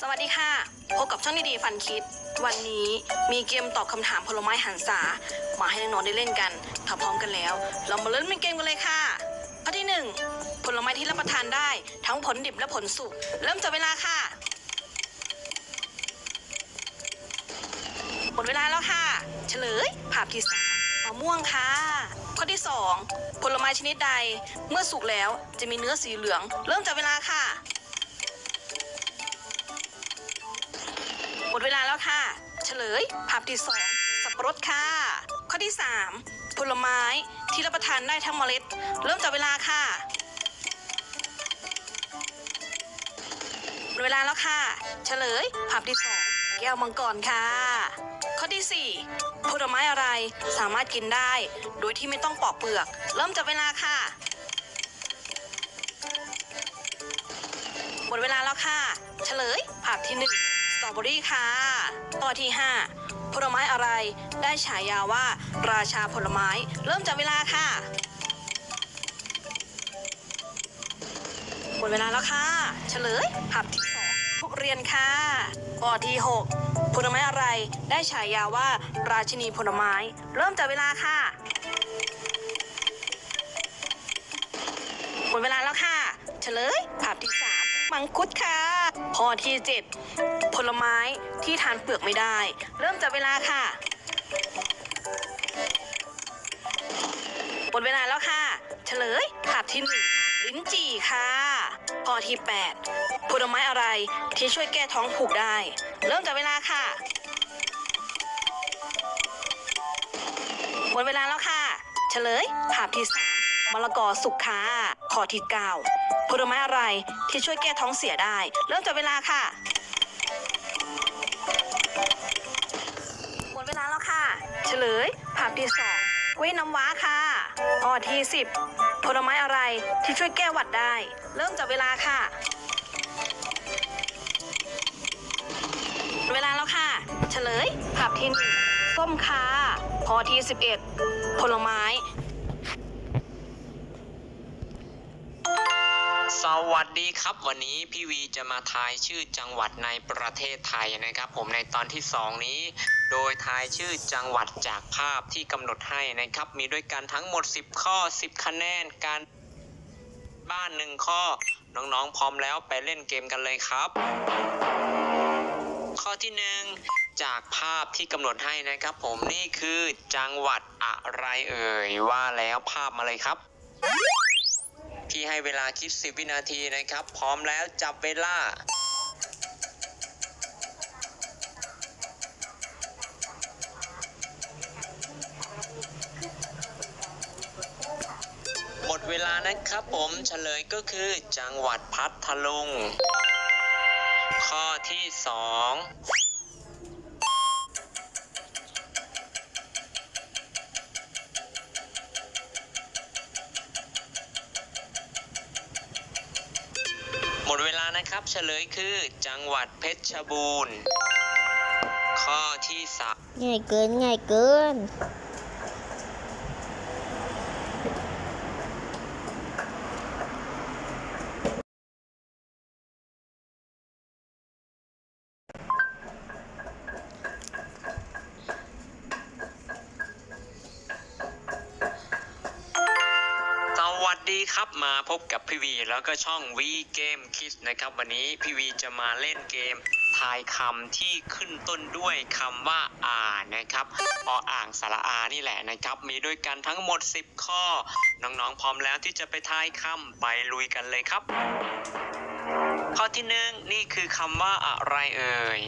สวัสดีค่ะพบกับช่องดีๆฟันคิด วันนี้มีเกมตอบคำถามผลไม้หันษามาให้น้องๆได้เล่นกันถ้าพร้อมกันแล้ว เรามาเล่นเป็นเกมกันเลยค่ะข้อที่หนึ่งผลไม้ที่รับประทานได้ ทั้งผลดิบและผลสุกเริ่มจับเวลาค่ะหมดเวลาแล้วค่ะ เฉลยภาพที่สามมะม่วงค่ะ ข้อที่สองผลไม้ชนิดใด เมื่อสุกแล้วจะมีเนื้อสีเหลือง เริ่มจับเวลาค่ะ ดเวลาแล้วค่ะ เฉลย ภาพที่สองสับปะรดค่ะ ข้อที่สามผลไม้ที่รับประทานได้ทั้งเมล็ด เริ่มจับเวลาค่ะหมดเวลาแล้วค่ะ เฉลยภาพที่สองแก้วมังกรค่ะ ข้อที่สี่ผลไม้อะไรสามารถกินได้ โดยที่ไม่ต้องปอกเปลือก เริ่มจับเวลาค่ะหมดเวลาแล้วค่ะ เฉลยภาพที่หนึ่ง ตรอเบอรี่ค่ะ ข้อที่ห้าผลไม้อะไรได้ฉายาว่า ราชาผลไม้ เริ่มจากเวลาค่ะหมดเวลาแล้วค่ะ เฉลยภาพที่สองทุเรียนค่ะข้อที่หกผลไม้อะไรได้ฉายาว่า ราชินีผลไม้ เริ่มจากเวลาค่ะหมดเวลาแล้วค่ะ เฉลยภาพที่สามมังคุดค่ะ ข้อที่เจ็ดผลไม้ที่ทานเปลือกไม่ได้ เริ่มจากเวลาค่ะหมดเวลาแล้วค่ะ เฉลยภาพที่หนึ่งลิ้นจี่ค่ะ ข้อที่แปดผลไม้อะไรที่ช่วยแก้ท้องผูกได้ เริ่มจากเวลาค่ะหมดเวลาแล้วค่ะ เฉลยภาพที่สามมะละกอสุกค่ะ ข้อที่เก้าผลไม้อะไรที่ช่วยแก้ท้องเสียได้ เริ่มจากเวลาค่ะ หมดเวลาแล้วค่ะ เฉลยภาพที่สองกล้วยน้ำว้าค่ะข้อที่สิบผลไม้อะไรที่ช่วยแก้หวัดได้ เริ่มจากเวลาค่ะ เวลาแล้วค่ะ เฉลยภาพที่หนึ่งส้มค่ะข้อที่สิบเอ็ดผลไม้ วัสดีครับวันนี้พี่วีจะมาทายชื่อจังหวัดในประเทศไทยนะครับ ผมในตอนที่ 2 นี้ โดยทายชื่อจังหวัดจากภาพที่กำหนดให้นะครับ มีด้วยกันทั้งหมด 10 ข้อ 10 คะแนนการบ้านหนึ่งข้อ น้องๆพร้อมแล้วไปเล่นเกมกันเลยครับ ข้อที่หนึ่งจากภาพที่กำหนดให้นะครับ ผมนี่คือจังหวัดอะไรเอ่ยว่าแล้วภาพมาเลยครับ พี่ให้เวลาคิด 10 วินาทีนะครับ พร้อมแล้วจับเวลาหมดเวลานะครับผมเฉลยก็คือจังหวัดพัทลุง ข้อที่ 2 หมดเวลานะครับ เฉลยคือจังหวัดเพชรบูรณ์ ข้อที่สามง่ายเกินง่ายเกิน ส ครับมาพบกับพี่วีแล้วก็ช่องวีเกมคิดนะครับ วันนี้พี่วีจะมาเล่นเกมทายคำที่ขึ้นต้นด้วยคำว่าอ่านะครับออ่างสระอานี่แหละนะครับ มีด้วยกันทั้งหมด 10 ข้อ น้องๆพร้อมแล้วที่จะไปทายคำไปลุยกันเลยครับ ข้อที่หนึ่งนี่คือคำว่าอะไรเอ่ย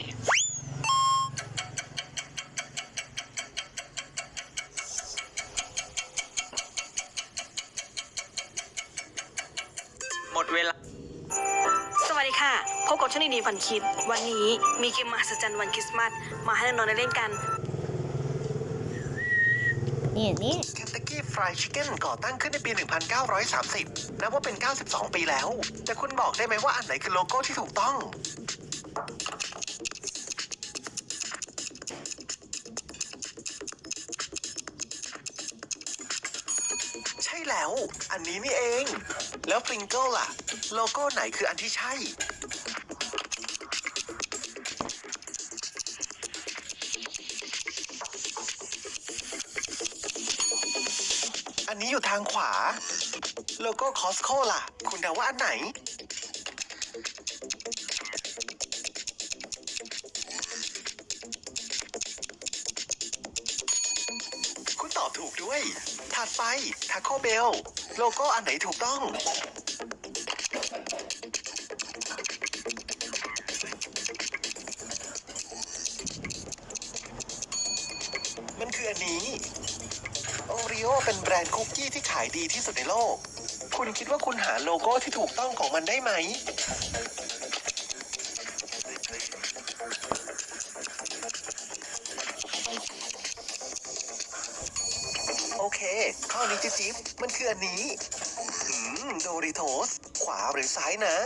ช่องดีๆฟันคิด วันนี้มีเกมมหัศจรรย์วันคริสต์มาสมาให้น้องๆได้เล่นกัน นี่นี่เคนตักกี้ฟรายชิคเก้นก่อตั้งขึ้นในปี 1930 นับว่าเป็น 92 ปีแล้ว แต่คุณบอกได้ไหมว่าอันไหนคือโลโก้ที่ถูกต้อง ใช่แล้ว อันนี้นี่เอง แล้วฟริงเกิลล่ะ โลโก้ไหนคืออันที่ใช่ นี้อยู่ทางขวา โลโก้คอสโคล่ะ คุณเดาว่าอันไหน คุณตอบถูกด้วย ถัดไปทาโคเบล โลโก้อันไหนถูกต้อง โอริโอเป็นแบรนด์คุกกี้ที่ขายดีที่สุดในโลก คุณคิดว่าคุณหาโลโก้ที่ถูกต้องของมันได้ไหม โอเค ข้อนี้จิ๊บจิ๊บมันคืออันนี้ อืม โดริโทส ขวาหรือซ้ายนะ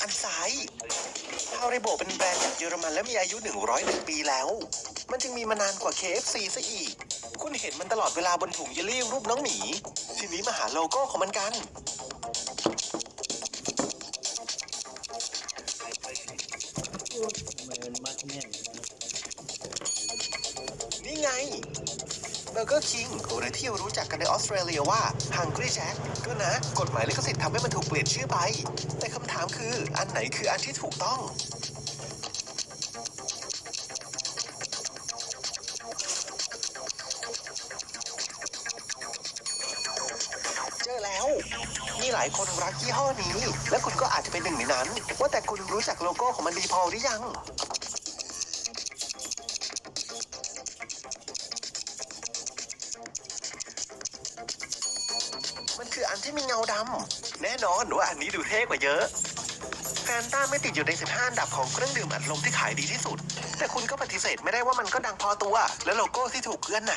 อันไซ้ายฮาริโบเป็นแบรนด์จากเยอรมันและมีอายุ 101 ปีแล้ว มันจึงมีมานานกว่า KFC ซะอีก คุณเห็นมันตลอดเวลาบนถุงเยลลี่รูปน้องหมี ทีนี้มาหาโลโก้ของมันกัน อร์เกอร์คิงหรือที่รู้จักกันในออสเตรเลียว่า Hungry Jack ก็นะ กฎหมายลิขสิทธิ์ทำให้มันถูกเปลี่ยนชื่อไป แต่คำถามคืออันไหนคืออันที่ถูกต้องเจอแล้วมีหลายคนรักยี่ห้อนี้ และคุณก็อาจจะเป็นหนึ่งในนั้น ว่าแต่คุณรู้จักโลโก้ของมันดีพอหรือยัง ที่มีเงาดำ แน่นอนว่าอันนี้ดูเท่กว่าเยอะ แฟนต้าไม่ติดอยู่ใน 15 อันดับของเครื่องดื่มอัดลมที่ขายดีที่สุด แต่คุณก็ปฏิเสธไม่ได้ว่ามันก็ดังพอตัว และโลโก้ที่ถูกเอื้อนไหน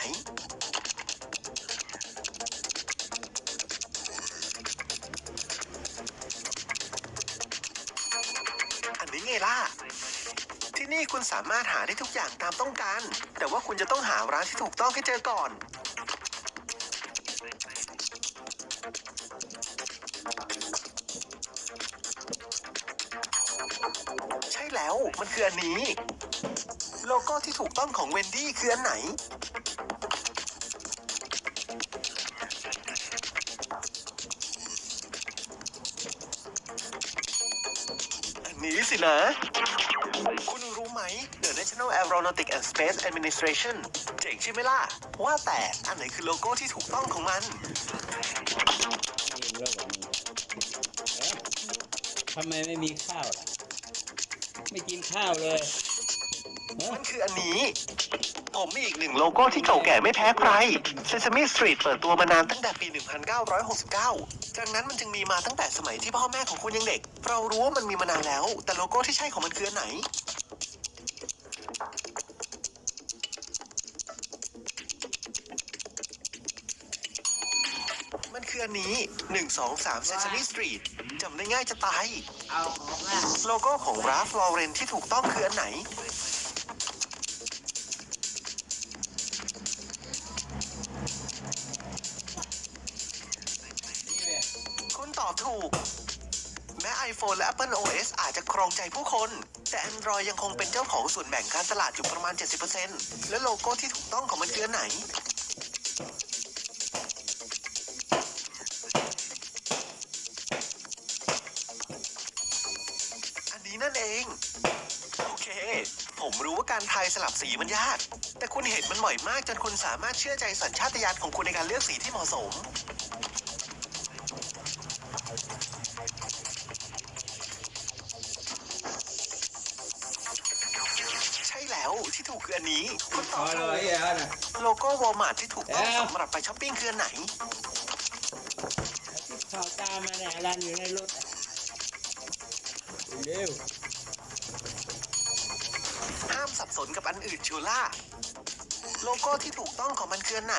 อันนี้ไงล่ะ ที่นี่คุณสามารถหาได้ทุกอย่างตามต้องการ แต่ว่าคุณจะต้องหาร้านที่ถูกต้องให้เจอก่อน มันคืออันนี้ โลโก้ที่ถูกต้องของเวนดี้คืออันไหน อันนี้สินะ คุณรู้ไหม The National Aeronautic and Space Administration เจ๋งใช่ไหมล่ะ ว่าแต่อันไหนคือโลโก้ที่ถูกต้องของมัน ทำไมไม่มีข้าวล่ะ ไม่กินข้าวเลยฮะมันคืออันนี้ ผมมีอีกหนึ่งโลโก้ที่เก่าแก่ไม่แพ้ใคร Sesame Street เปิดตัวมานานตั้งแต่ปี 1969 จากนั้นมันจึงมีมาตั้งแต่สมัยที่พ่อแม่ของคุณยังเด็ก เรารู้ว่ามันมีมานานแล้ว แต่โลโก้ที่ใช่ของมันคืออันไหน มันคืออันนี้ 123 Sesame Street จำได้ง่ายจะตาย เอาออกละโลโก้ของราฟลอเรนที่ถูกต้องคืออันไหน นี่แหละคุณตอบถูก แม้ iPhone และ Apple OS อาจจะครองใจผู้คน แต่ Android ยังคงเป็นเจ้าของส่วนแบ่งการตลาดอยู่ประมาณ 70%และโลโก้ที่ถูกต้องของมันคืออันไหน ยสลับสีมันยาก แต่คุณเห็นมันบ่อยมากจนคุณสามารถเชื่อใจสัญชาตญาณของคุณในการเลือกสีที่เหมาะสม ใช่แล้วที่ถูกคืออันนี้คุณตพออบถูเลกยอะนะโลโก้วอลมาร์ทที่ถูกต้องเอ๊ะสำหรับไปช้อปปิ้งคืออันไหนข้าวตามมาเนี่ยรันอยู่ในรถอะเร็ว ห้า มสับสนกับอันอื่นชูล่า โลโก้ที่ถูกต้องของมันคือไหน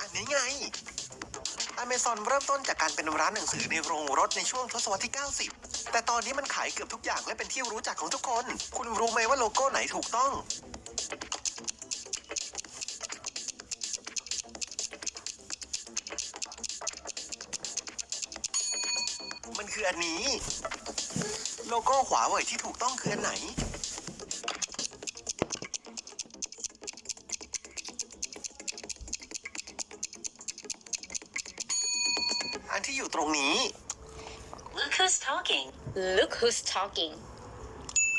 อันนี้ไง Amazon เริ่มต้นจากการเป็นร้านหนังสือในโรงรถในช่วงทศวรรษที่ 90 แต่ตอนนี้มันขายเกือบทุกอย่างและเป็นที่รู้จักของทุกคน คุณรู้ไหมว่าโลโก้ไหนถูกต้อง ขวาเว่ยที่ถูกต้องคืออันไหน อันที่อยู่ตรงนี้ Look who's talking. Look who's talking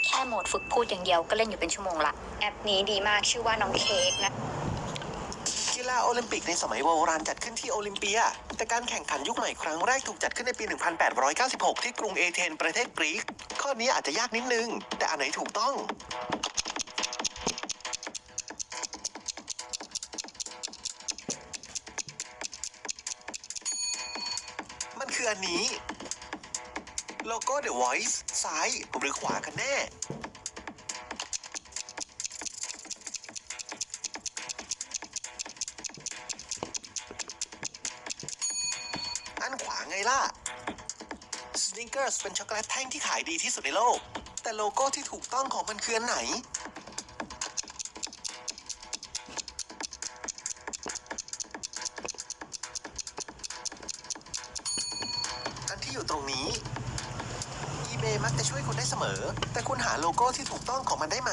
แค่โหมดฝึกพูดอย่างเดียวก็เล่นอยู่เป็นชั่วโมงละ แอปนี้ดีมากชื่อว่าน้องเค้กนะกี ฬาโอลิมปิกในสมัยโบราณจัดขึ้นที่โอลิมเปีย แต่การแข่งขันยุคใหม่ครั้งแรกถูกจัดขึ้นในปี 1896 ที่กรุงเอเธนประเทศกรีก ข้อนี้อาจจะยากนิดนึง แต่อันไหนถูกต้องมันคืออันนี้ โลโก้ The Voice ซ้ายหรือขวากันแน่ ไงล่ะ Snickers เป็นช็อกโกแลตแท่งที่ขายดีที่สุดในโลก แต่โลโก้ที่ถูกต้องของมันคืออันไหน อันที่อยู่ตรงนี้ eBay มักจะช่วยคุณได้เสมอ แต่คุณหาโลโก้ที่ถูกต้องของมันได้ไหม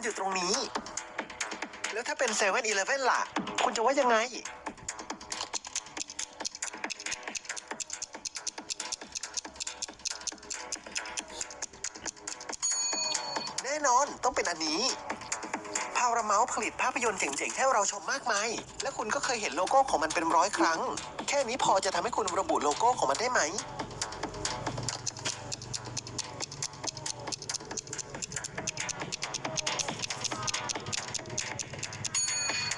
มันอยู่ตรงนี้ แล้วถ้าเป็น7 e เ e ่ e อล่ะ คุณจะว่ายังไง แน่นอนต้องเป็นอันนี้พาวราเมาส์ผลิตภาพยนตร์เจ๋งๆ ให้เราชมมากมาย และคุณก็เคยเห็นโลโก้ของมันเป็นร้อยครั้ง แค่นี้พอจะทำให้คุณระบุโลโก้ของมันได้ไหม